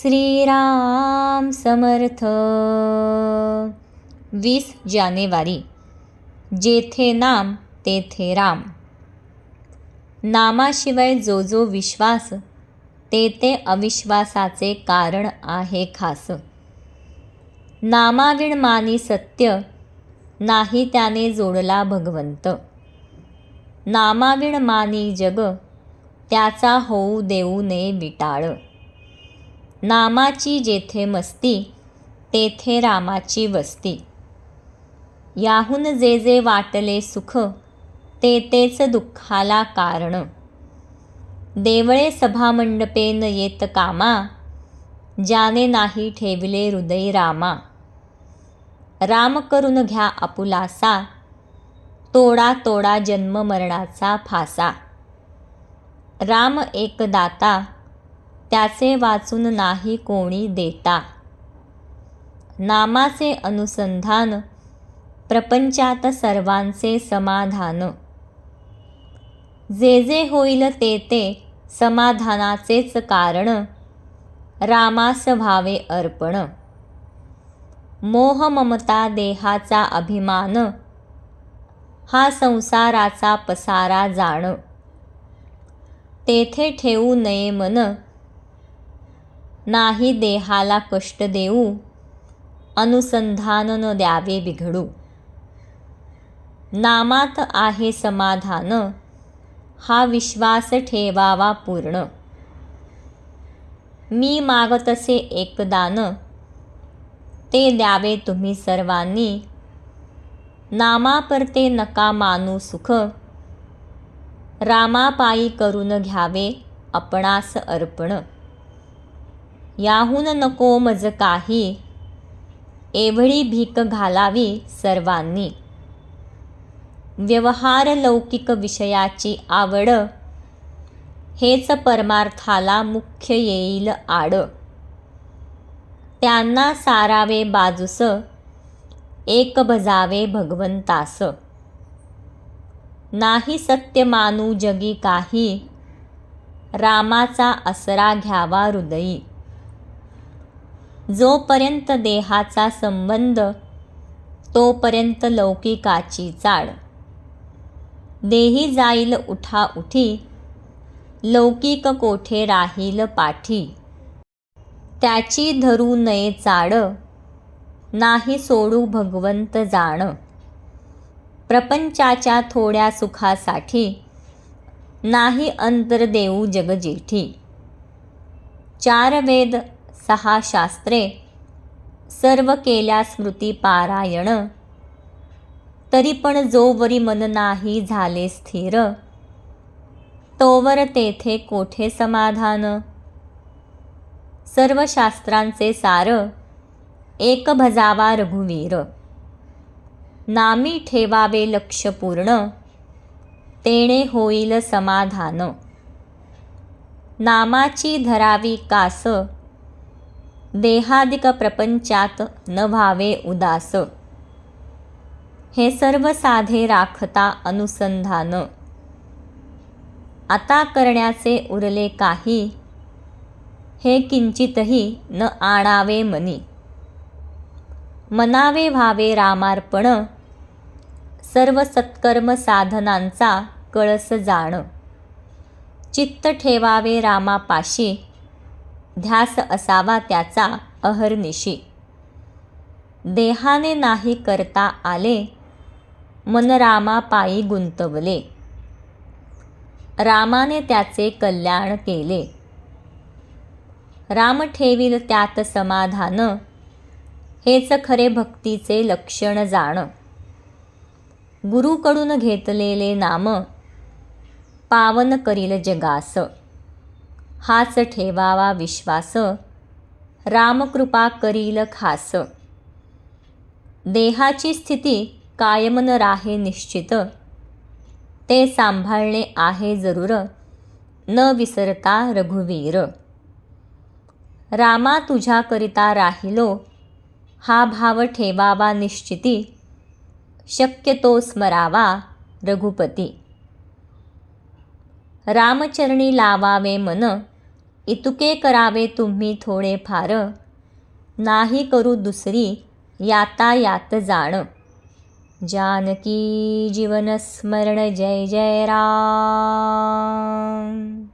श्रीराम समर्थ. वीस जानेवारी. जेथे नाम तेथे राम. नामाशिवाय जो जो विश्वास ते ते अविश्वासाचे कारण आहे खास. नामाविण मानी सत्य नाही त्याने जोडला भगवंत. नामाविण मानी जग त्याचा होऊ देऊ नये विटाळ. नामाची जेथे मस्ती तेथे रामाची वस्ती. याहून जे जे वाटले सुख ते तेच दुःखाला कारण. देवळे सभामंडपे न येत कामा ज्याने नाही ठेवले हृदय रामा. राम करून घ्या आपुलासा तोडा तोडा जन्म मरणाचा फासा. राम एक दाता त्याचे वाचून नाही कोणी देता. नामाचे अनुसंधान प्रपंचात सर्वांचे समाधान. जे जे होईल ते ते समाधानाचेच कारण रामास व्हावे अर्पण. मोह ममता देहाचा अभिमान हा संसाराचा पसारा जाण. तेथे ठेवू नये मन नाही देहाला कष्ट देऊ अनुसंधान न द्यावे बिघडू. नामात आहे समाधान हा विश्वास ठेवावा पूर्ण. मी मागतसे एकदान ते द्यावे तुम्ही सर्वांनी. नामापरते नका मानू सुख रामापायी करून घ्यावे आपणास अर्पण. याहून नको मज काही. एवढी भीक घालावी सर्वांनी. व्यवहार लौकिक विषयाची आवड. हेच परमार्थाला मुख्य येईल आड. त्यांना सारावे बाजूस एक बजावे भगवंतास. नाही सत्य मानू जगी काही रामाचा असरा घ्यावा हृदयी. जोपर्यंत देहाचा संबंध तोपर्यंत लौकिकाची चाळ देही जाईल उठा उठी लौकिक कोठे राहील पाठी. त्याची धरू नये चाड नाही सोडू भगवंत जाण. प्रपंचाच्या थोड्या सुखासाठी नाही अंतर देऊ जगजेठी चार वेद सहा शास्त्रे. सर्व केल्या स्मृती पारायण. तरी पण जोवरी मन नाही झाले स्थिर. तोवर तेथे कोठे समाधान? सर्व शास्त्रांचे सार. एक भजावा रघुवीर. नामी ठेवावे लक्ष पूर्ण. तेणे होईल समाधान. नामाची धरावी कास. देहादिक प्रपंचात न व्हावे उदास. हे सर्व साधे राखता अनुसंधान. आता करण्याचे उरले काही हे किंचितही न आणावे मनी. मनावे व्हावे रामार्पण सर्व सत्कर्म साधनांचा कळस जाण. चित्त ठेवावे रामापाशी ध्यास असावा त्याचा अहर्निशी. देहाने नाही करता आले मन रामापायी गुंतवले. रामाने त्याचे कल्याण केले. राम ठेवील त्यात समाधान हेच खरे भक्तीचे लक्षण जाण. गुरुकडून घेतलेले नाम पावन करील जगास. हाच ठेवावा विश्वास. रामकृपा करील खास. देहाची स्थिती कायम न राहे निश्चित. ते सांभाळणे आहे जरूर. न विसरता रघुवीर. रामा तुझ्याकरिता राहिलो. हा भाव ठेवावा निश्चिती. शक्यतो स्मरावा रघुपती. रामचरणी लावावे मन. इतुके करावे तुम्ही थोडे फार नाही करू दुसरी यातायात जाण. जानकी जीवन स्मरण जय जय राम.